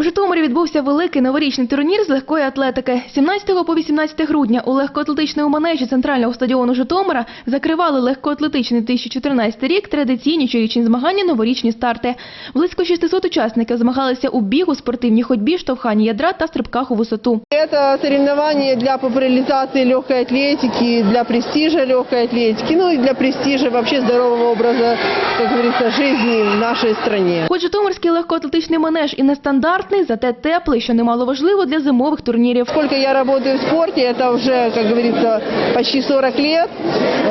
У Житомирі відбувся великий новорічний турнір з легкої атлетики. 17 по 18 грудня у легкоатлетичному манежі центрального стадіону Житомира закривали легкоатлетичний 2014 рік традиційні щорічні змагання новорічні старти. Близько 600 учасників змагалися у бігу, спортивній ходьбі, штовханні ядра та стрибках у висоту. Это соревнования для популяризации легкой атлетики, для престижа легкой атлетики, ну и для престижа вообще здорового образа, как говорится, жизни в нашей стране. Хоч Житомирський легкоатлетичний манеж і нестандартний, зате теплий, що немало важливо для зимових турнірів. Сколько я работаю в спорте, это уже, как говорится, почти 40 лет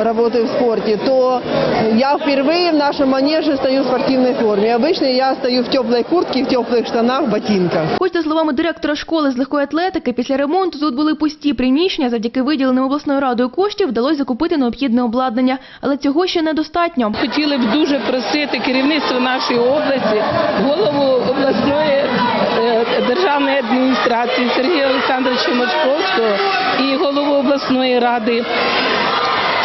работаю в спорте, то я впервые в нашем манеже стою в спортивной форме. Обычно я стою в теплой куртке, в теплых штанах, ботинках. Хоч, за словами директора школи з легкої атлетики, після ремонту тут були пусті приміщення, завдяки виділеним обласною радою коштів вдалося закупити необхідне обладнання. Але цього ще недостатньо. Хотіли б дуже просити керівництво нашої області, голову обласної е, державної адміністрації Сергія Олександровича Мочковського і голову обласної ради.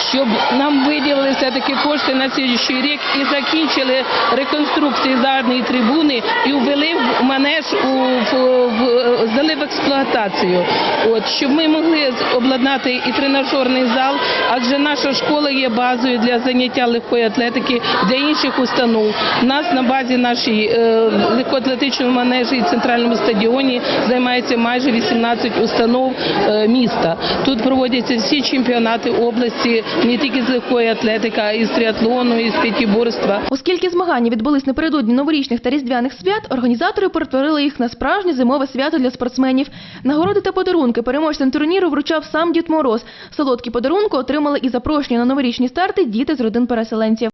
Щоб нам виділили все-таки кошти на слідчий рік і закінчили реконструкцію задньої трибуни і ввели манеж у в, в, експлуатацію. От щоб ми могли обладнати і тренажерний зал, адже наша школа є базою для заняття легкої атлетики для інших установ. У нас на базі нашій е, легкоатлетичному манежі і центральному стадіоні займається майже 18 установ е, міста. Тут проводяться всі чемпіонати області, не тільки з легкої атлетики, а і з триатлону, і з п'ятіборства. Оскільки змагання відбулись напередодні новорічних та різдвяних свят, організатори перетворили їх на справжнє зимове свято для спортсменів. Нагороди та подарунки переможцям турніру вручав сам Дід Мороз. Солодкі подарунки отримали і запрошені на новорічні старти діти з родин переселенців.